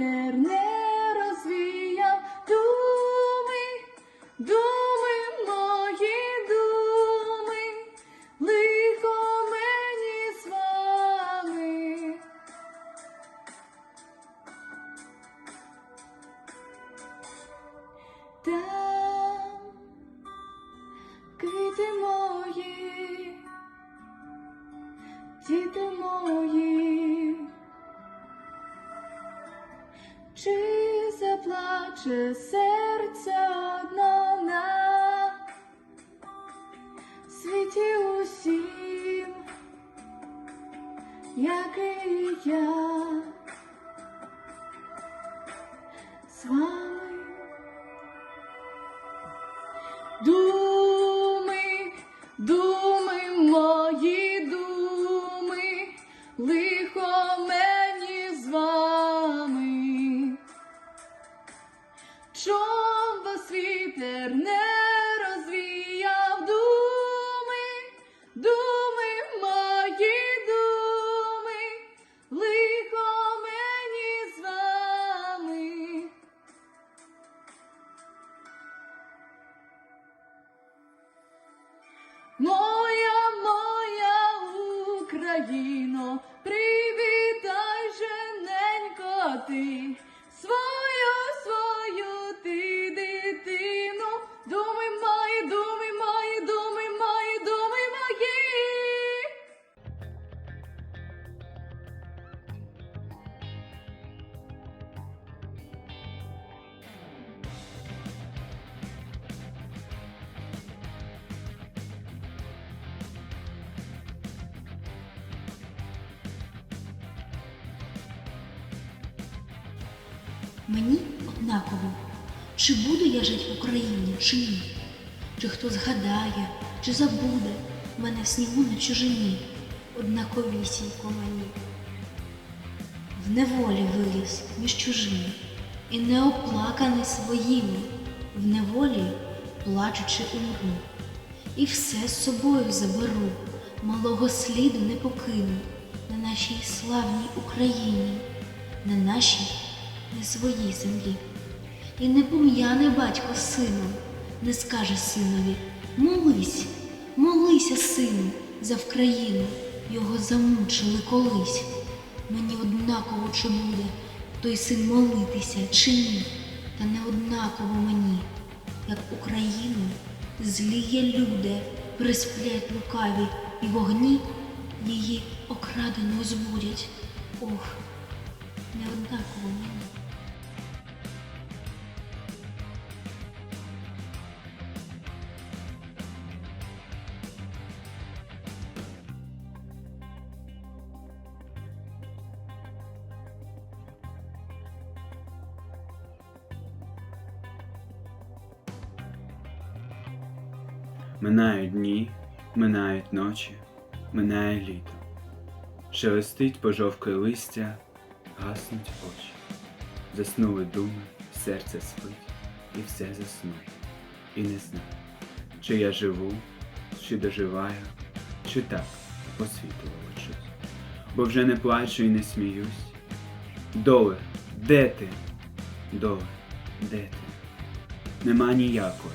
вітер не розвіяв думи, думи мої думи, лихо мені з вами. Квіти мої, діти мої. Чи заплаче серце одно на світі усім, як і я Моя, моя Україно, привітай жененько ти, Мені однаково, чи буду я жити в Україні, чи ні, чи хто згадає, чи забуде мене в снігу на чужині, однаковісінько мені. В неволі виріс між чужими, і не оплаканий своїми, в неволі плачучи умру. І все з собою заберу, малого сліду не покину на нашій славній Україні, на нашій не своїй землі. І не пом'яне батько сином, не скаже синові молись, молися, сину, за Вкраїну, його замучили колись. Мені однаково чи буде той син молитися чи ні, та не однаково мені, як Україну зліє люди присплять лукаві і вогні її окрадено збудять. Ох, не однаково мені. Минають дні, минають ночі, минає літо. Шелестить пожовкле листя, гаснуть очі. Заснули думи, серце спить, і все засну. І не знаю, чи я живу, чи доживаю, чи так по світу волочусь. Бо вже не плачу і не сміюсь. Доле, де ти? Доле, де ти? Нема ніякої.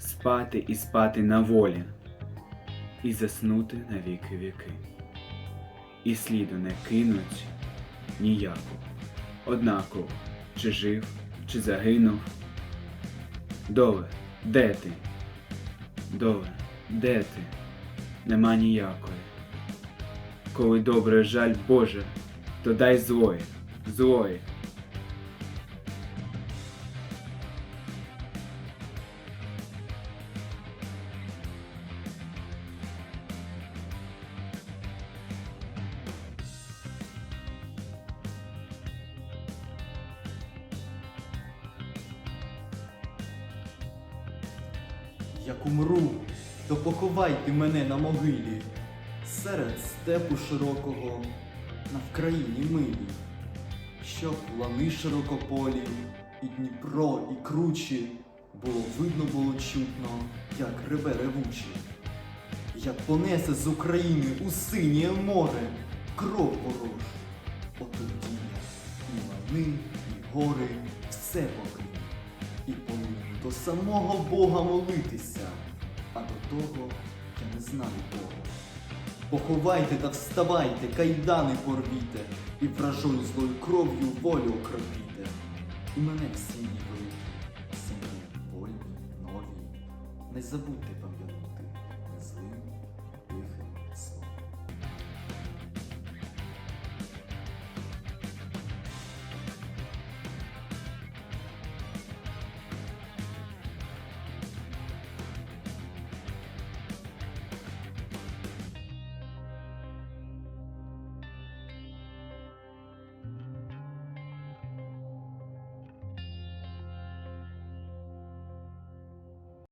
спати і спати на волі, і заснути на віки віки. І сліду не кинуть ніяку, однаково, чи жив, чи загинув. Доле, де ти? Доле, де ти? Нема ніякої. Коли добре жаль Боже, то дай злої, злої. Як умру, то поховайте мене на могилі, серед степу широкого, на Вкраїні милій, щоб лани широкополі, і Дніпро, і кручі Було видно, було чутно, як реве ревучий, як понесе з України у синє море кров ворож. Отоді і лани, і гори все покину, і повинен до самого Бога молитися, а до того я не знаю Бога. Поховайте та вставайте, кайдани порвіте, і вражою злою кров'ю волю окропіте. І мене в сім'ї великі, сім'ї вольні, нові. Не забудьте пам'ятати.